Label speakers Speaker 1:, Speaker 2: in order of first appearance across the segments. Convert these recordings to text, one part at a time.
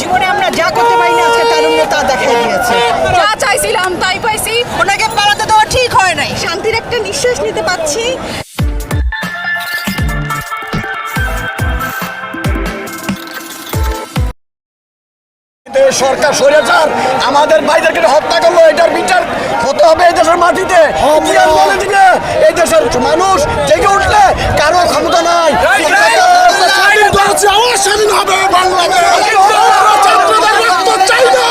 Speaker 1: জীবনে আমরা যা করতে পারি না আজকে তারুণ্য তা দেখাই দিয়েছে।
Speaker 2: যা চাইছিলাম তাই পাইছি।
Speaker 1: ওনাকে পালাতে দেওয়া ঠিক হয় নাই।
Speaker 2: শান্তির একটা নিঃশ্বাস নিতে পাচ্ছি
Speaker 3: সরকার স্বৈরাচার আমাদের ভাইদেরকে হত্যা করল এটার বিচার হতে হবে এই দেশের মাটিতে ইতিহাস বলে দিবে এই দেশের মানুষ জেগে উঠলে কারও ক্ষমতা নাই
Speaker 4: আমার স্বাধীন হবে বাংলাদেশ আমরা ছাত্রদের রক্ত চাই না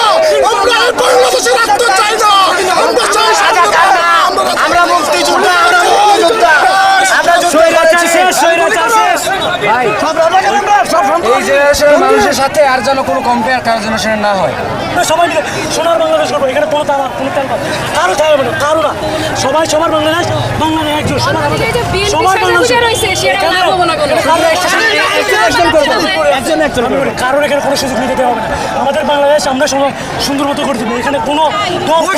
Speaker 4: আমরা এই বাংলাদেশের রক্ত চাই না আমরা চাই স্বাধীনতা আমরা
Speaker 3: আমরা মুক্তিযোদ্ধা আমরা মুক্তিযোদ্ধা আমরা
Speaker 5: স্বৈরাচার শেষ, স্বৈরাচার শেষ। ভাই
Speaker 3: সব রাজাকার আমরা সব সন্ত্রাসী।
Speaker 5: এই দেশের মানুষের সাথে আর যেন কোনো কম্পেয়ার কারোর জন্য সেটা না হয়।
Speaker 6: সবাই মিলে সোনার বাংলাদেশ করব। এখানে কোনো তারা কোনো তার কারও থাকবে না কারও না। সবাই সবার বাংলাদেশ বাংলাদেশ একজন সবার বাংলাদেশ। একজন একজন। কারোর এখানে কোনো সুযোগ নিতে হবে না। আমাদের বাংলাদেশ আমরা সবাই সুন্দর মতো করে দেবো। এখানে কোনো।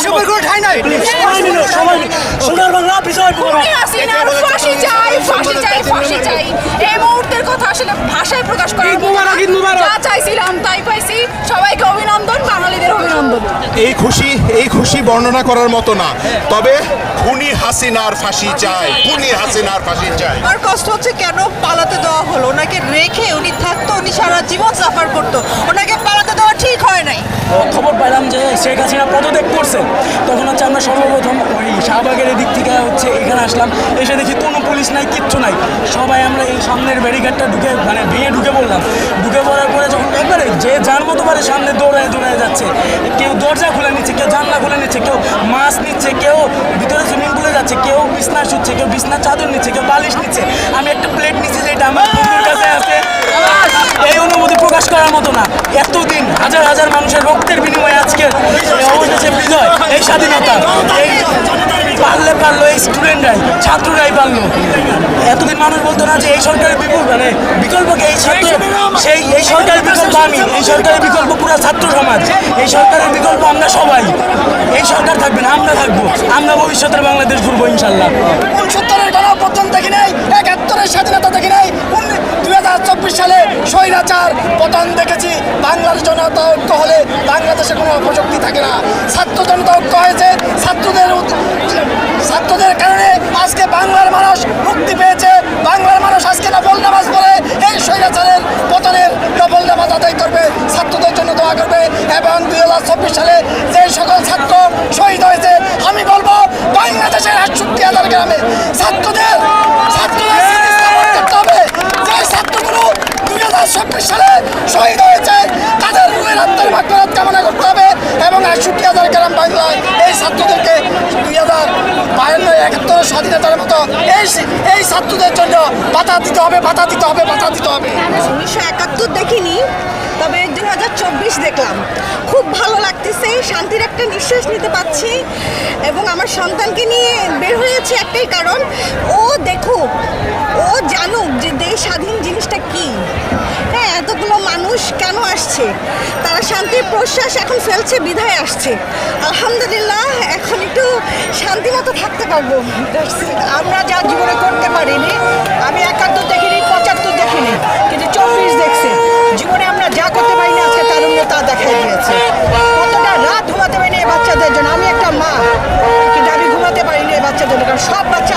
Speaker 6: সবাই মিলে সবাই মিলে সোনার বাংলা বিজয়
Speaker 2: চাই চাই চাই। এই মুহূর্তের কথা আসলে ভাষায় প্রকাশ না। যা চাইছিলাম তাই পাইছি। সবাইকে অভিনন্দন বাঙালিদের অভিনন্দন।
Speaker 4: এই খুশি এই খুশি বর্ণনা করার মতো না। তবে খুনি হাসিনার ফাঁসি চাই খুনি হাসিনার ফাঁসি চাই।
Speaker 1: আমার কষ্ট হচ্ছে কেন পালাতে দেওয়া হলো? ওনাকে রেখে উনি থাকতো উনি সারা জীবন সাফার করতো। ওনাকে পালাতে দেওয়া ঠিক হয় নাই।
Speaker 6: খবর পাইলাম যে শেখ হাসিনা পদত্যাগ করছে। তখন হচ্ছে আমরা সর্বপ্রথম ওই শাহবাগের দিক থেকে হচ্ছে এখানে আসলাম। এসে দেখি কোনো পুলিশ নাই, কিচ্ছু নাই। সবাই আমরা এই সামনের ব্যারিকেডটা ঢুকে মানে ভেঙে ঢুকে পড়লাম। ঢুকে পড়ার পরে যখন একবারে যে যার মতো পারে সামনে দৌড়ায় দৌড়ায় যাচ্ছে, কেউ দরজা খুলে নিচ্ছে, কেউ জানলা খুলে নিচ্ছে, কেউ মাছ নিচ্ছে, কেউ ভিতরে সুইমিং পুলে যাচ্ছে, কেউ বিছনা শুচ্ছে, কেউ বিছনা চাদর নিচ্ছে, কেউ বালিশ নিচ্ছে। আমি একটা প্লেট নিচ্ছি যেটা আমার বন্ধুর কাছে আছে। এই অনুভূতি প্রকাশ করার মতো না। এতদিন হাজার হাজার মানুষের রক্তের বিনিময়ে আজকে অবশেষে বিজয়, এই স্বাধীনতা, এই পারলে পারল, এই স্টুডেন্টরাই ছাত্ররাই পারল। এতদিন মানুষ বলতো না যে এই সরকারের বিকল্প মানে বিকল্পকে এই ছাত্র সেই এই সরকারের বিকল্প আমি, এই সরকারের বিকল্প পুরো ছাত্র সমাজ। এই সরকারের বিকল্প আমরা সবাই। এই সরকার থাকবে না, আমরা থাকব। আমরা ভবিষ্যতের বাংলাদেশ ঘুরবো, ইনশাল্লাহ।
Speaker 3: উনসত্তরের গণঅভ্যুত্থান দেখি নাই, একাত্তরের স্বাধীনতা দেখি নাই। দুই হাজার চব্বিশ সালে স্বৈরাচার পতন দেখেছি জনতা ঐক্য হলে বাংলাদেশে কোনো অপশক্তি থাকে না। ছাত্র জনতা ঐক্য হয়েছে। ছাত্রদের ছাত্রদের কারণে আজকে বাংলার মানুষ মুক্তি পেয়েছে। বাংলার মানুষ আজকে নফল নামাজ পড়ে। এই স্বৈরাচারের পতনের নফল নামাজ আদায় করবে। ছাত্রদের জন্য দোয়া করবে। এবং দুই হাজার চব্বিশ সালে যে সকল ছাত্র শহীদ হয়েছে, আমি বলব, বাংলাদেশের আটষট্টি হাজার গ্রামে ছাত্রদের স্মৃতি স্থাপন করতে হবে যে ছাত্রগুলো দুই হাজার চব্বিশ সালে শহীদ হয়েছে রুহের আত্মার ভাগ্যরাত কামনা করতে হবে এবং আটষট্টি হাজার গ্রাম বাংলায় এই ছাত্রদেরকে দুই হাজার বায়ান্ন একাত্তর স্বাধীনতার মতো এই এই ছাত্রদের জন্য বাধা দিতে হবে বাধা দিতে হবে বাধা দিতে হবে।
Speaker 2: উনিশশো একাত্তর দেখিনি, তবে দুই হাজার চব্বিশ দেখলাম। খুব ভালো লাগতেছে, শান্তির একটা নিঃশ্বাস নিতে পাচ্ছি এবং আমার সন্তানকে নিয়ে বের হয়েছে একটাই কারণ, ও দেখুক আসছে। তারা শান্তির প্রশ্বাস এখন ফেলছে, বিধায় আসছে। আলহামদুলিল্লাহ, এখন একটু শান্তি মতো থাকতে পারব।
Speaker 1: আমরা যা জীবনে করতে পারিনি, আমি একাত্তর দেখিনি, পঁচাত্তর দেখিনি, কিন্তু চব্বিশ দেখছি। জীবনে আমরা যা করতে পারি না তার তারুণ্য তা দেখাই দিয়েছে। কতটা রাত ঘুমাতে পারিনি এই বাচ্চাদের জন্য। আমি একটা মা, কিন্তু আমি ঘুমাতে পারিনি এই বাচ্চাদের জন্য, কারণ সব বাচ্চা